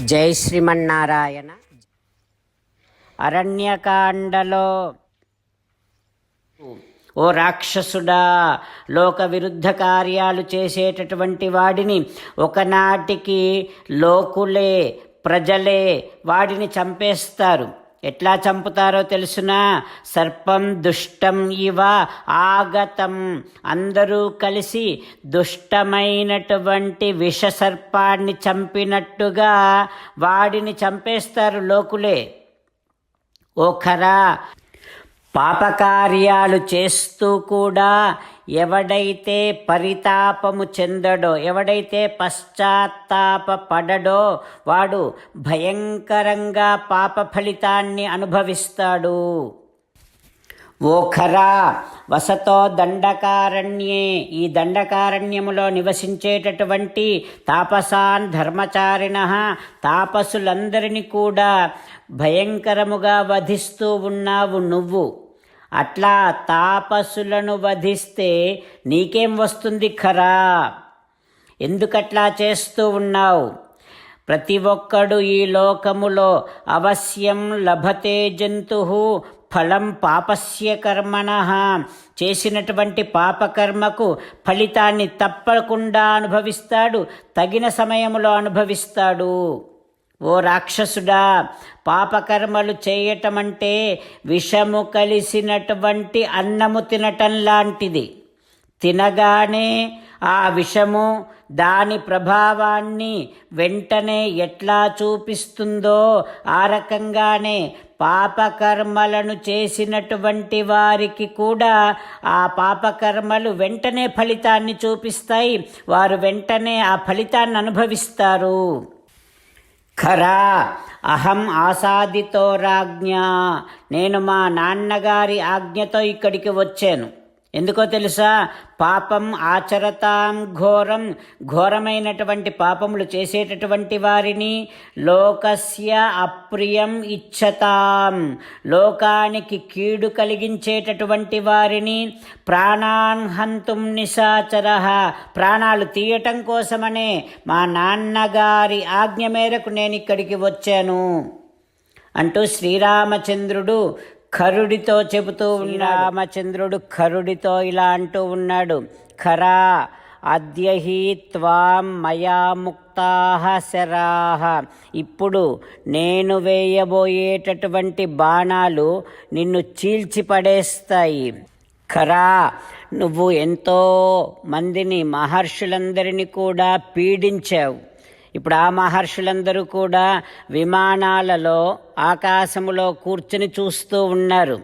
జై శ్రీమన్నారాయణ. అరణ్యకాండలో ఓ రాక్షసుడా లోక విరుద్ధ కార్యాలు చేసేటటువంటి వాడిని ఒకనాటికి లోకులే ప్రజలే వాడిని చంపేస్తారు. ఎట్లా చంపుతారో తెలుసునా? సర్పం దుష్టం ఇవ ఆగతం. అందరూ కలిసి దుష్టమైనటువంటి విష సర్పాన్ని చంపినట్టుగా వాడిని చంపేస్తారు లోకులే. ఓ ఖరా! పాపకార్యాలు చేస్తూ కూడా ఎవడైతే పరితాపము చెందడో ఎవడైతే పశ్చాత్తాప పడడో వాడు భయంకరంగా పాప ఫలితాన్ని అనుభవిస్తాడు. ఓ ఖరా వసతో దండకారణ్యే. ఈ దండకారణ్యములో నివసించేటటువంటి తాపసాన్ ధర్మచారిణ తాపసులందరినీ కూడా భయంకరముగా వధిస్తూ ఉన్నావు నువ్వు. అట్లా తాపసులను వధిస్తే నీకేం వస్తుంది ఖరా? ఎందుకట్లా చేస్తూ ఉన్నావు? ప్రతి ఒక్కడు ఈ లోకములో అవశ్యం లభతే జంతు ఫలం పాపస్య కర్మణ. చేసినటువంటి పాపకర్మకు ఫలితాన్ని తప్పకుండా అనుభవిస్తాడు తగిన సమయంలో అనుభవిస్తాడు. ఓ రాక్షసుడా పాపకర్మలు చేయటం అంటే విషము కలిసినటువంటి అన్నము తినటం లాంటిది. తినగానే ఆ విషము దాని ప్రభావాన్ని వెంటనే ఎట్లా చూపిస్తుందో ఆ రకంగానే పాపకర్మలను చేసినటువంటి వారికి కూడా ఆ పాపకర్మలు వెంటనే ఫలితాన్ని చూపిస్తాయి. వారు వెంటనే ఆ ఫలితాన్ని అనుభవిస్తారు. ఖరా. అహం ఆసాదితో రాజ్ఞ. నేను మా నాన్నగారి ఆజ్ఞతో ఇక్కడికి వచ్చాను. ఎందుకో తెలుసా? పాపం ఆచరతాం ఘోరం. ఘోరమైనటువంటి పాపములు చేసేటటువంటి వారిని లోకస్య అప్రియం ఇచ్చతాం. లోకానికి కీడు కలిగించేటటువంటి వారిని ప్రాణాన్ హంతుం నిశాచర. ప్రాణాలు తీయటం కోసమనే మా నాన్నగారి ఆజ్ఞ మేరకు నేను ఇక్కడికి వచ్చాను. అంటూ శ్రీరామచంద్రుడు ఖరుడితో చెబుతూ రామచంద్రుడు ఖరుడితో ఇలా అంటూ ఉన్నాడు. ఖరా అద్యహి త్వాం మయా ముక్తాహ శరాహ ఇప్పుడు నేను వేయబోయేటటువంటి బాణాలు నిన్ను చీల్చి పడేస్తాయి ఖరా నువ్వు ఎంతో మందిని మహర్షులందరినీ కూడా పీడించావు. ఇప్పుడు ఆ మహర్షులందరూ కూడా విమానాలలో ఆకాశములో కూర్చుని చూస్తూ ఉన్నారు.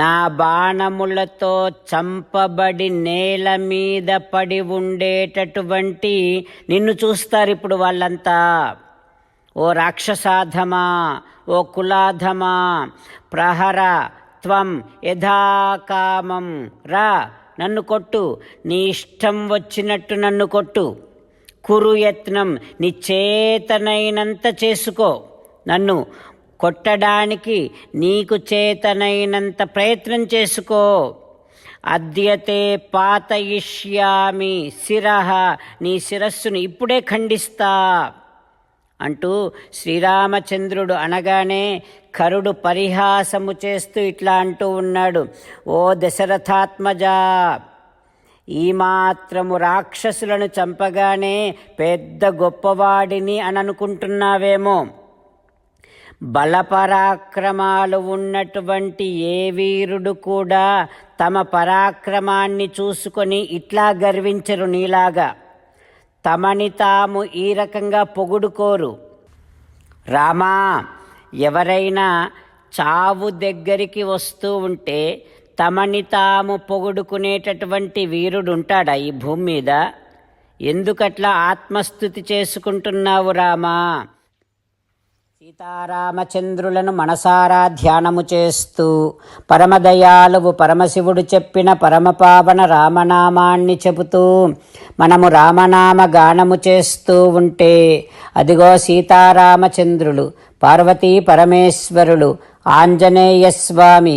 నా బాణములతో చంపబడి నేల మీద పడి ఉండేటటువంటి నిన్ను చూస్తారు ఇప్పుడు వాళ్ళంతా. ఓ రాక్షసాధమా ఓ కులాధమా ప్రహర త్వం యథాకామం రా నన్ను కొట్టు. నీ ఇష్టం వచ్చినట్టు నన్ను కొట్టు. కురుయత్నం నీ చేతనైనంత చేసుకో. నన్ను కొట్టడానికి నీకు చేతనైనంత ప్రయత్నం చేసుకో. అద్యతే పాతయిష్యామి శిరహ నీ శిరస్సును ఇప్పుడే ఖండిస్తా. అంటూ శ్రీరామచంద్రుడు అనగానే కరుడు పరిహాసము చేస్తూ ఇట్లా అంటూ ఉన్నాడు. ఓ దశరథాత్మజా! ఈ మాత్రము రాక్షసులను చంపగానే పెద్ద గొప్పవాడిని అని అనుకుంటున్నావేమో బలపరాక్రమాలు ఉన్నటువంటి ఏ వీరుడు కూడా తమ పరాక్రమాన్ని చూసుకొని ఇట్లా గర్వించరు నీలాగా. తమని తాము ఈ రకంగా పొగుడుకోరు. రామా ఎవరైనా చావు దగ్గరికి వస్తూ ఉంటే తమని తాము పొగుడుకునేటటువంటి వీరుడు ఉంటాడా ఈ భూమి మీద? ఎందుకట్లా ఆత్మస్థుతి చేసుకుంటున్నావు రామా? సీతారామచంద్రులను మనసారా ధ్యానము చేస్తూ పరమదయాలువు పరమశివుడు చెప్పిన పరమపావన రామనామాన్ని చెబుతూ మనము రామనామ గానము చేస్తూ ఉంటే అదిగో సీతారామచంద్రులు పార్వతీ పరమేశ్వరులు ఆంజనేయ స్వామి